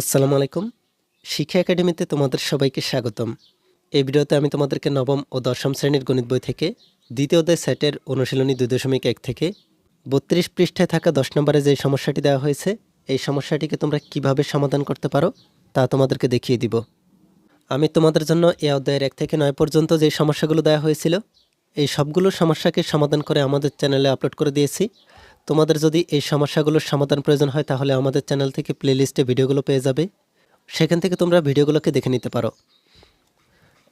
আসসালামু আলাইকুম। শিক্ষা একাডেমিতে তোমাদের সবাইকে স্বাগতম। এই ভিডিওতে আমি তোমাদেরকে নবম ও দশম শ্রেণির গণিত বই থেকে দ্বিতীয় অধ্যায় সেটের অনুশীলনী দুই দশমিক এক থেকে বত্রিশ পৃষ্ঠায় থাকা দশ নম্বরে যে সমস্যাটি দেওয়া হয়েছে, এই সমস্যাটিকে তোমরা কীভাবে সমাধান করতে পারো তা তোমাদেরকে দেখিয়ে দিব। আমি তোমাদের জন্য এ অধ্যায়ের এক থেকে নয় পর্যন্ত যে সমস্যাগুলো দেওয়া হয়েছিল, এই সবগুলো সমস্যাকে সমাধান করে আমাদের চ্যানেলে আপলোড করে দিয়েছি। তোমাদের যদি এই সমস্যাগুলোর সমাধান প্রয়োজন হয়, তাহলে আমাদের চ্যানেল থেকে প্লেলিস্টে ভিডিওগুলো পেয়ে যাবে। সেখান থেকে তোমরা ভিডিওগুলোকে দেখে নিতে পারো।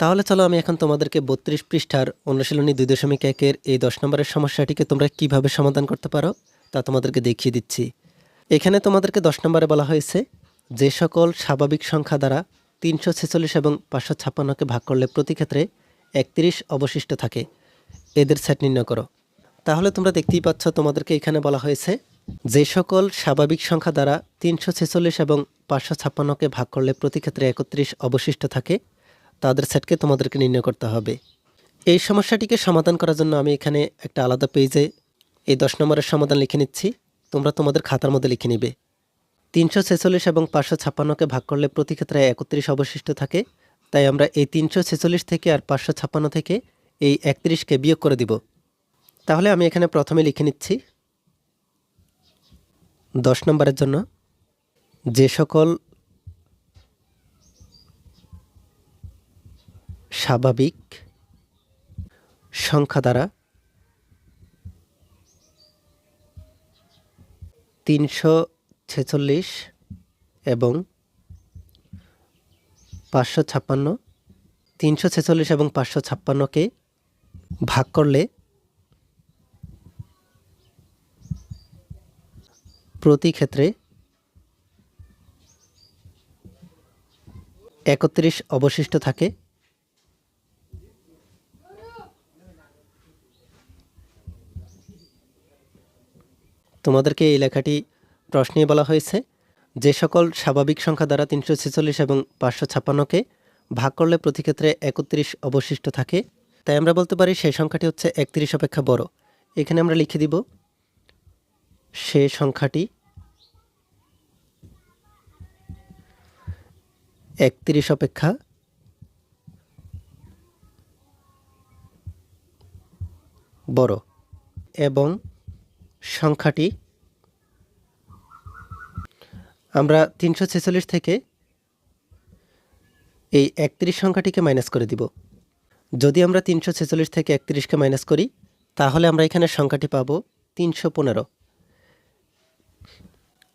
তাহলে চলো আমি এখন তোমাদেরকে বত্রিশ পৃষ্ঠার অনুশীলনী দুই দশমিক একের এই দশ নম্বরের সমস্যাটিকে তোমরা কীভাবে সমাধান করতে পারো, তা তোমাদেরকে দেখিয়ে দিচ্ছি। এখানে তোমাদেরকে দশ নম্বরে বলা হয়েছে, যে সকল স্বাভাবিক সংখ্যা দ্বারা তিনশো ছেচল্লিশ এবং পাঁচশো ছাপ্পান্নকে ভাগ করলে প্রতি ক্ষেত্রে একত্রিশ অবশিষ্ট থাকে। এদের সেট নির্ণয় করো। তাহলে তোমরা দেখতেই পাচ্ছ তোমাদেরকে এখানে বলা হয়েছে, যে সকল স্বাভাবিক সংখ্যা দ্বারা তিনশো ছেচল্লিশ এবং পাঁচশো ছাপ্পান্নকে ভাগ করলে প্রতি ক্ষেত্রে একত্রিশ অবশিষ্ট থাকে, তাদের সেটকে তোমাদেরকে নির্ণয় করতে হবে। এই সমস্যাটিকে সমাধান করার জন্য আমি এখানে একটা আলাদা পেজে এই দশ নম্বরের সমাধান লিখে নিচ্ছি, তোমরা তোমাদের খাতার মধ্যে লিখে নিবে। তিনশো ছেচল্লিশ এবং পাঁচশো ছাপ্পান্নকে ভাগ করলে প্রতি ক্ষেত্রে একত্রিশ অবশিষ্ট থাকে, তাই আমরা এই তিনশো ছেচল্লিশ থেকে আর পাঁচশো ছাপ্পান্ন থেকে এই একত্রিশকে বিয়োগ করে দিব। তাহলে আমি এখানে প্রথমে লিখে নিচ্ছি। দশ নম্বরের জন্য, যে সকল স্বাভাবিক সংখ্যা দ্বারা তিনশো ছেচল্লিশ এবং পাঁচশো ছাপ্পান্ন, তিনশো ছেচল্লিশ এবং পাঁচশো ছাপ্পান্নকে ভাগ করলে প্রতি ক্ষেত্রে একত্রিশ অবশিষ্ট থাকে। তোমাদেরকে এই লেখাটি প্রশ্নে বলা হয়েছে, যে সকল স্বাভাবিক সংখ্যা দ্বারা তিনশো ছেচল্লিশ এবং পাঁচশো ছাপ্পান্নকে ভাগ করলে প্রতি ক্ষেত্রে একত্রিশ অবশিষ্ট থাকে। তাই আমরা বলতে পারি সেই সংখ্যাটি হচ্ছে একত্রিশ অপেক্ষা বড়। এখানে আমরা লিখে দিব, সে সংখ্যাটি একত্রিশ অপেক্ষা। বড়। এবং সংখ্যাটি আমরা তিনশো ছেচল্লিশ থেকে এই একত্রিশ সংখ্যাটিকে মাইনাস করে দিব। যদি আমরা তিনশো ছেচল্লিশ থেকে একত্রিশকে মাইনাস করি, তাহলে আমরা এখানে সংখ্যাটি পাব তিনশো পনেরো।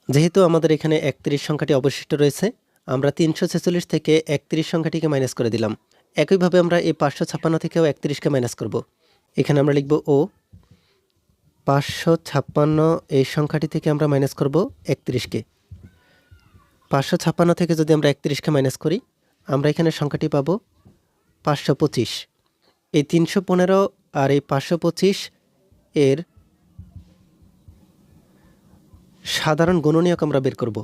যেহেতু আমাদের এখানে একত্রিশ সংখ্যাটি অবশিষ্ট রয়েছে আমরা তিনশো ছেচল্লিশ থেকে একত্রিশ সংখ্যাটিকে মাইনাস করে দিলাম। একইভাবে আমরা এই পাঁচশো ছাপ্পান্ন থেকেও একত্রিশকে মাইনাস করব। এখানে আমরা লিখব, ও, পাঁচশো ছাপ্পান্ন এই সংখ্যাটি থেকে আমরা মাইনাস করব একত্রিশকে। পাঁচশো ছাপ্পান্ন থেকে যদি আমরা একত্রিশকে মাইনাস করি, আমরা এখানে সংখ্যাটি পাব পাঁচশো পঁচিশ। এই তিনশো পনেরো আর এই পাঁচশো পঁচিশ এর সাধারণ গুণনীয়ক আমরা বের করব।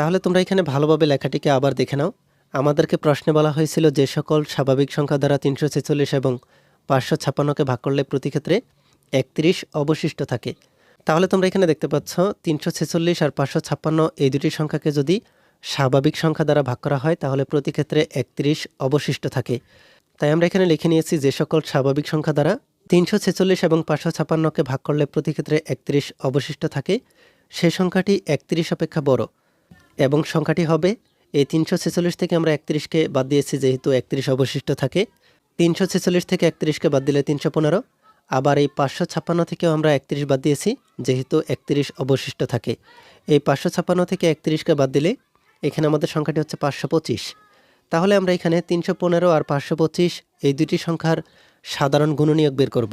তাহলে তোমরা এখানে ভালোভাবে লেখাটিকে আবার দেখে নাও। আমাদেরকে প্রশ্নে বলা হয়েছিল যে সকল স্বাভাবিক সংখ্যা দ্বারা তিনশো ছেচল্লিশ এবং পাঁচশো ছাপ্পান্নকে ভাগ করলে প্রতি ক্ষেত্রে একত্রিশ অবশিষ্ট থাকে। তাহলে তোমরা এখানে দেখতে পাচ্ছ, তিনশো ছেচল্লিশ আর পাঁচশো ছাপ্পান্ন এই দুটি সংখ্যাকে যদি স্বাভাবিক সংখ্যা দ্বারা ভাগ করা হয়, তাহলে প্রতি ক্ষেত্রে একত্রিশ অবশিষ্ট থাকে। তাই আমরা এখানে লিখে নিয়েছি যে সকল স্বাভাবিক সংখ্যা দ্বারা তিনশো ছেচল্লিশ এবং পাঁচশো ছাপ্পান্নকে ভাগ করলে প্রতি ক্ষেত্রে একত্রিশ অবশিষ্ট থাকে। সে সংখ্যাটি একত্রিশ অপেক্ষা বড়। এবং সংখ্যাটি হবে এই তিনশো ছেচল্লিশ থেকে আমরা একত্রিশকে বাদ দিয়েছি, যেহেতু একত্রিশ অবশিষ্ট থাকে। তিনশো ছেচল্লিশ থেকে একত্রিশকে বাদ দিলে তিনশো পনেরো। আবার এই পাঁচশো ছাপ্পান্ন থেকেও আমরা একত্রিশ বাদ দিয়েছি, যেহেতু একত্রিশ অবশিষ্ট থাকে। এই পাঁচশো ছাপ্পান্ন থেকে একত্রিশকে বাদ দিলে এখানে আমাদের সংখ্যাটি হচ্ছে পাঁচশো পঁচিশ। তাহলে আমরা এখানে তিনশো পনেরো আর পাঁচশো পঁচিশ, এই দুটি সংখ্যার সাধারণ গুণনীয়ক বের করব।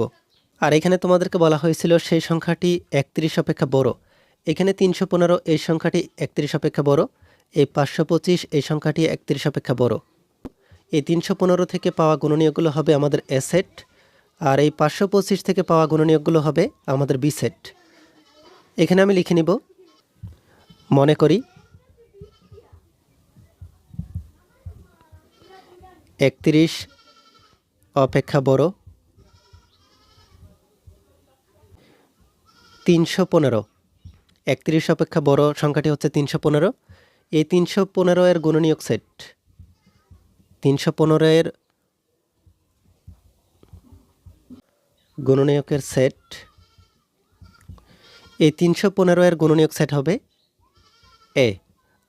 আর এখানে তোমাদেরকে বলা হয়েছিল সেই সংখ্যাটি একত্রিশ অপেক্ষা বড়। এখানে তিনশো পনেরো, এই সংখ্যাটি একত্রিশ অপেক্ষা বড়। এই পাঁচশো পঁচিশ, এই সংখ্যাটি একত্রিশ অপেক্ষা বড়। এই তিনশো পনেরো থেকে পাওয়া গুণনীয়কগুলো হবে আমাদের অ্যাসেট, আর এই পাঁচশো পঁচিশ থেকে পাওয়া গুণনীয়কগুলো হবে আমাদের বিসেট। এখানে আমি লিখে নিব, মনে করি, একত্রিশ অপেক্ষা বড়, তিনশো পনেরো। একত্রিশ অপেক্ষা বড় সংখ্যাটি হচ্ছে তিনশো পনেরো। এই তিনশো পনেরো এর গুণনীয়ক সেট। তিনশো পনেরো এর গুণনীয়কের সেট। এই তিনশো পনেরো এর গুণনীয়ক সেট হবে এ।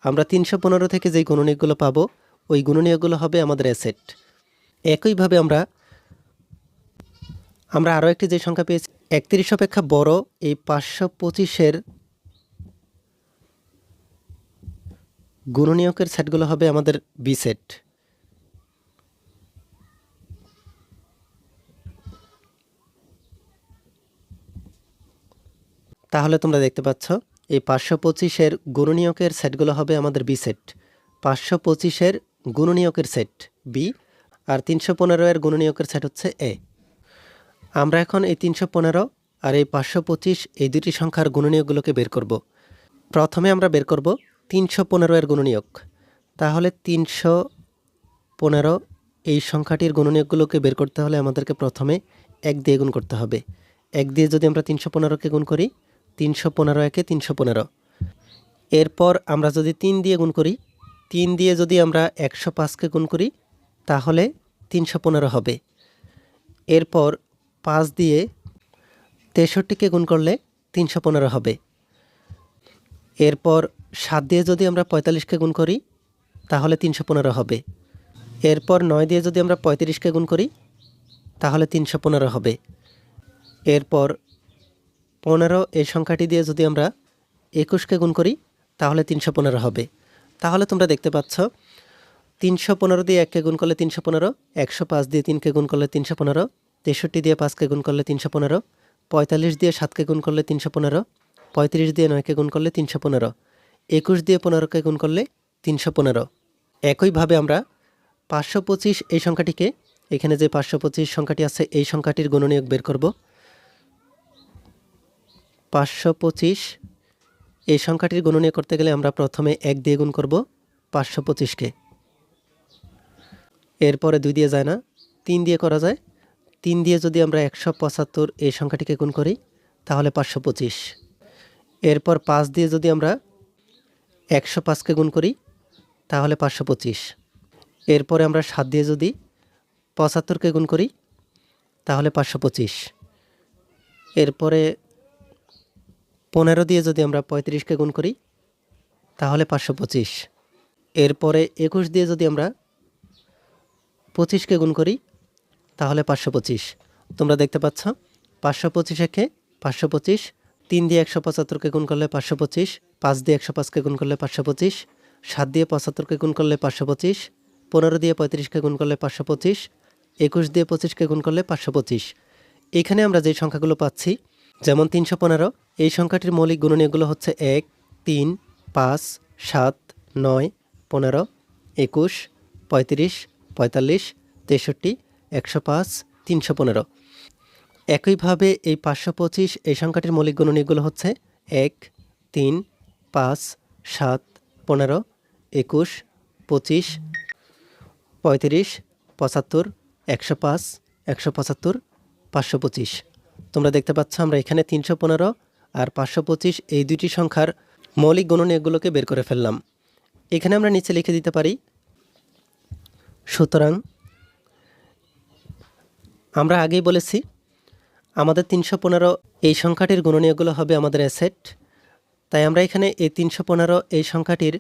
আমরা তিনশো পনেরো থেকে যেই গুণনীয়কগুলো পাবো, ওই গুণনীয়কগুলো হবে আমাদের এ সেট। একইভাবে আমরা আমরা আরও একটি যে সংখ্যা পেয়েছি, একত্রিশ অপেক্ষা বড় এই পাঁচশো পঁচিশের গুণনীয়কের সেটগুলো হবে আমাদের বি সেট তাহলে তোমরা দেখতে পাচ্ছ, এই পাঁচশো পঁচিশের গুণনীয়কের সেটগুলো হবে আমাদের বি সেট পাঁচশো পঁচিশের গুণনীয়কের সেট বি আর তিনশো পনেরো এর গুণনীয়কের সেট হচ্ছে এ আমরা এখন এই তিনশো পনেরো আর এই পাঁচশো পঁচিশ এই দুটি সংখ্যার গুণনীয়কগুলোকে বের করব। প্রথমে আমরা বের করব তিনশো পনেরো এর গুণনীয়ক। তাহলে তিনশো পনেরো এই সংখ্যাটির গুণনীয়কগুলোকে বের করতে হলে আমাদেরকে প্রথমে এক দিয়ে গুণ করতে হবে। এক দিয়ে যদি আমরা তিনশো পনেরোকে গুণ করি, তিনশো পনেরো একে তিনশো পনেরো। এরপর আমরা যদি তিন দিয়ে গুণ করি, তিন দিয়ে যদি আমরা একশো পাঁচকে গুণ করি, তাহলে তিনশো পনেরো হবে। এরপর পাঁচ দিয়ে তেষট্টিকে গুণ করলে তিনশো পনেরো হবে। এরপর সাত দিয়ে যদি আমরা পঁয়তাল্লিশকে গুণ করি, তাহলে তিনশো পনেরো হবে। এরপর নয় দিয়ে যদি আমরা পঁয়ত্রিশকে গুণ করি, তাহলে তিনশো পনেরো হবে। এরপর পনেরো এই সংখ্যাটি দিয়ে যদি আমরা একুশকে গুণ করি, তাহলে তিনশো পনেরো হবে। তাহলে তোমরা দেখতে পাচ্ছ, তিনশো পনেরো দিয়ে এককে গুণ করলে তিনশো পনেরো, একশো পাঁচ দিয়ে তিনকে গুণ করলে তিনশো পনেরো, তেষট্টি দিয়ে পাঁচকে গুণ করলে তিনশো পনেরো, পঁয়তাল্লিশ দিয়ে সাতকে গুণ করলে তিনশো পনেরো পঁয়ত্রিশ দিয়ে নয়কে গুণ করলে তিনশো পনেরো। একুশ দিয়ে পনেরোকে গুণ করলে তিনশো পনেরো। একইভাবে আমরা পাঁচশো পঁচিশ এই সংখ্যাটিকে, এখানে যে পাঁচশো পঁচিশ সংখ্যাটি আছে, এই সংখ্যাটির গুণনীয়ক বের করব। পাঁচশো পঁচিশ, এই সংখ্যাটির গুণনীয় করতে গেলে আমরা প্রথমে এক দিয়ে গুণ করব পাঁচশো পঁচিশকে। এরপরে দুই দিয়ে যায় না, তিন দিয়ে করা যায়। তিন দিয়ে যদি আমরা একশো পঁচাত্তর এই সংখ্যাটিকে গুণ করি, তাহলে পাঁচশো পঁচিশ। এরপর পাঁচ দিয়ে যদি আমরা একশো পাঁচকে গুণ করি, তাহলে পাঁচশো পঁচিশ। এরপরে আমরা সাত দিয়ে যদি পঁচাত্তরকে গুণ করি, তাহলে পাঁচশো পঁচিশ। এরপরে পনেরো দিয়ে যদি আমরা পঁয়ত্রিশকে গুণ করি, তাহলে পাঁচশো পঁচিশ। এরপরে একুশ দিয়ে যদি আমরা পঁচিশকে গুণ করি, তাহলে পাঁচশো পঁচিশ। তোমরা দেখতে পাচ্ছ, পাঁচশো পঁচিশ একে পাঁচশো পঁচিশ তিন দিয়ে একশো পঁচাত্তরকে গুণ করলে পাঁচশো পঁচিশ, পাঁচ দিয়ে একশো পাঁচকে গুণ করলে পাঁচশো পঁচিশ, সাত দিয়ে পঁচাত্তরকে গুণ করলে পাঁচশো পঁচিশ, পনেরো দিয়ে পঁয়ত্রিশকে গুণ করলে পাঁচশো পঁচিশ, একুশ দিয়ে পঁচিশকে গুণ করলে পাঁচশো পঁচিশ। এখানে আমরা যে সংখ্যাগুলো পাচ্ছি, যেমন তিনশো পনেরো, এই সংখ্যাটির মৌলিক গুণনীয়গুলো হচ্ছে এক, তিন, পাঁচ, সাত, নয়, পনেরো, একুশ, পঁয়ত্রিশ, পঁয়তাল্লিশ, তেষট্টি, একশো পাঁচ, তিনশো পনেরো। একইভাবে এই পাঁচশো পঁচিশ এই সংখ্যাটির মৌলিক গুণনীয়গুলো হচ্ছে এক, তিন, পাঁচ, সাত, পনেরো, একুশ, পঁচিশ, পঁয়ত্রিশ, পঁচাত্তর, একশো পাঁচ, একশো পঁচাত্তর, পাঁচশো পঁচিশ। তোমরা দেখতে পাচ্ছ আমরা এখানে তিনশো পনেরো আর পাঁচশো পঁচিশ এই দুইটি সংখ্যার মৌলিক গণনীয়গুলোকে বের করে ফেললাম। এখানে আমরা নিচে লিখে দিতে পারি, সুতরাং আমরা আগেই বলেছি আমাদের তিনশো পনেরো এই সংখ্যাটির গুণনীয়গুলো হবে আমাদের অ্যাসেট। তাই আমরা এখানে এই তিনশো পনেরো এই সংখ্যাটির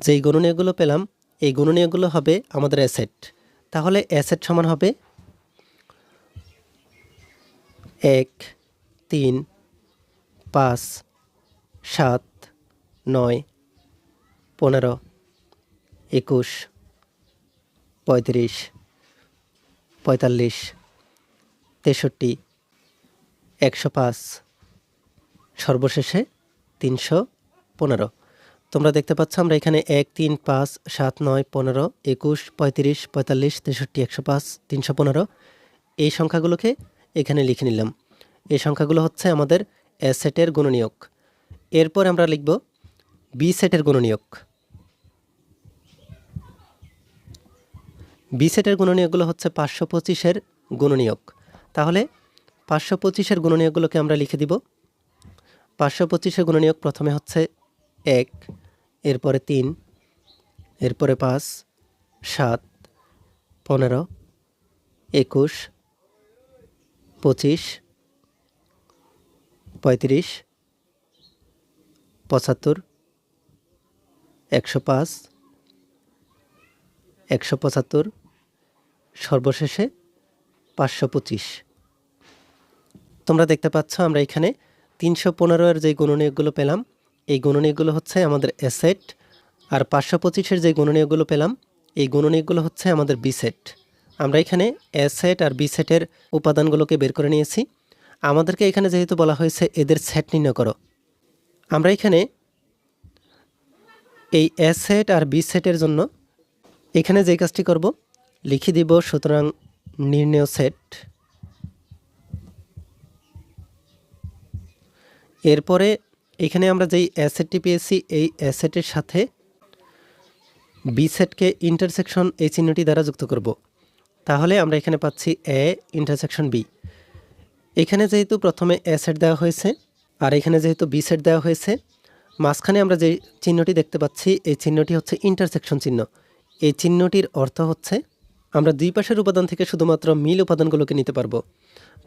যেই গুণনীয়গুলো পেলাম, এই গুণনীয়গুলো হবে আমাদের অ্যাসেট। তাহলে অ্যাসেট সমান হবে এক, তিন, পাঁচ, সাত, নয়, পনেরো, একুশ, পঁয়ত্রিশ, পঁয়তাল্লিশ তেষট্টি, একশো পাঁচ, সর্বশেষে তিনশো পনেরো। তোমরা দেখতে পাচ্ছ আমরা এখানে এক, তিন, পাঁচ, সাত, নয়, পনেরো, একুশ, পঁয়ত্রিশ, পঁয়তাল্লিশ, তেষট্টি, একশো পাঁচ, তিনশো পনেরো। এই সংখ্যাগুলোকে এখানে লিখে নিলাম। এই সংখ্যাগুলো হচ্ছে আমাদের এ সেটের গুণনীয়ক। এরপর আমরা লিখব বি সেটের গুণনীয়ক। বি সেটের গুণনীয়কগুলো হচ্ছে পাঁচশো পঁচিশের গুণনীয়ক। তাহলে পাঁচশো পঁচিশের গুণনীয়কগুলোকে আমরা লিখে দিব। পাঁচশো পঁচিশের গুণনীয়ক প্রথমে হচ্ছে এক, এরপরে তিন, এরপরে পাঁচ, সাত, পনেরো, একুশ, পঁচিশ, পঁয়ত্রিশ, পঁচাত্তর, একশো পাঁচ, একশো পঁচাত্তর, সর্বশেষে পাঁচশো পঁচিশ। তোমরা দেখতে পাচ্ছ আমরা এখানে তিনশো পনেরোর যে গুণনীয়কগুলো পেলাম, এই গুণনীয়কগুলো হচ্ছে আমাদের অ্যাসেট আর পাঁচশো পঁচিশের যে গুণনীয়কগুলো পেলাম, এই গুণনীয়কগুলো হচ্ছে আমাদের বি সেট আমরা এখানে অ্যাসেট আর বি সেটের উপাদানগুলোকে বের করে নিয়েছি। আমাদেরকে এখানে যেহেতু বলা হয়েছে এদের সেট নির্ণয় করো। আমরা এখানে এই অ্যাসেট আর বি সেটের জন্য এখানে যে কাজটি করব, লিখে দিব সুতরাং নির্ণয় সেট। এরপরে এখানে আমরা যেই অ্যাসেটটি পেয়েছি, এই অ্যাসেটের সাথে বি সেটকে ইন্টারসেকশন এই চিহ্নটি দ্বারা যুক্ত করব। তাহলে আমরা এখানে পাচ্ছি এ ইন্টারসেকশন বি এখানে যেহেতু প্রথমে এ সেট দেওয়া হয়েছে, আর এখানে যেহেতু বি সেট দেওয়া হয়েছে, মাঝখানে আমরা যে চিহ্নটি দেখতে পাচ্ছি, এই চিহ্নটি হচ্ছে ইন্টারসেকশন চিহ্ন। এই চিহ্নটির অর্থ হচ্ছে আমরা দুই পাশের উপাদান থেকে শুধুমাত্র মিল উপাদানগুলোকে নিতে পারব।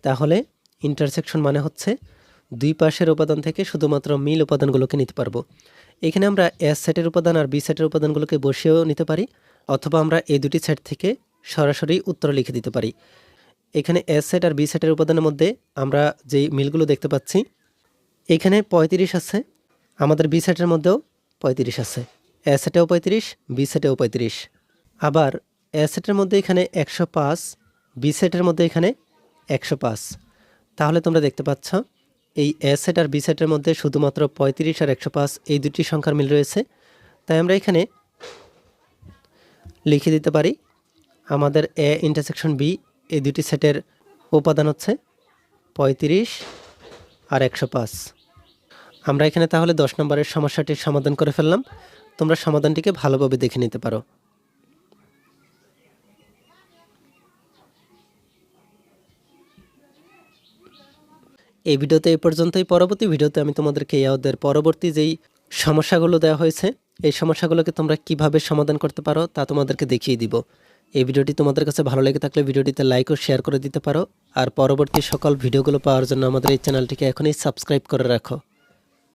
তাহলে ইন্টারসেকশন মানে হচ্ছে দুই পাশের উপাদান থেকে শুধুমাত্র মিল উপাদানগুলোকে নিতে পারব। এখানে আমরা এস সেটের উপাদান আর বি সেটের উপাদানগুলোকে বসিয়েও নিতে পারি, অথবা আমরা এই দুটি সেট থেকে সরাসরি উত্তর লিখে দিতে পারি। এখানে এস সেট আর বি সেটের উপাদানের মধ্যে আমরা যেই মিলগুলো দেখতে পাচ্ছি, এখানে পঁয়ত্রিশ আছে, আমাদের বি সেটের মধ্যেও পঁয়ত্রিশ আছে। এ সেটেও পঁয়ত্রিশ বি সেটেও পঁয়ত্রিশ। আবার এ সেটের মধ্যে এখানে একশো পাঁচ, বি সেটের মধ্যে এখানে একশো পাঁচ। তাহলে তোমরা দেখতে পাচ্ছ, এই এ আর বি সেটের মধ্যে শুধুমাত্র পঁয়ত্রিশ আর একশো পাঁচ এই দুটি সংখ্যার মিল রয়েছে। তাই আমরা এখানে লিখে দিতে পারি, আমাদের এ ইন্টারসেকশন বি, এই দুটি সেটের উপাদান হচ্ছে পঁয়ত্রিশ আর একশো পাঁচ। আমরা এখানে তাহলে দশ নম্বরের সমস্যাটির সমাধান করে ফেললাম। তোমরা সমাধানটিকে ভালোভাবে দেখে নিতে পারো। এই ভিডিওতে এই পর্যন্তই। পরবর্তী ভিডিওতে আমি তোমাদেরকে ইয়াদের পরবর্তী যেই সমস্যাগুলো দেওয়া হয়েছে, এই সমস্যাগুলোকে তোমরা কীভাবে সমাধান করতে পারো তা তোমাদেরকে দেখিয়ে দিব। এই ভিডিওটি তোমাদের কাছে ভালো লেগে থাকলে ভিডিওটিতে লাইক ও শেয়ার করে দিতে পারো। আর পরবর্তী সকল ভিডিওগুলো পাওয়ার জন্য আমাদের এই চ্যানেলটিকে এখনই সাবস্ক্রাইব করে রাখো।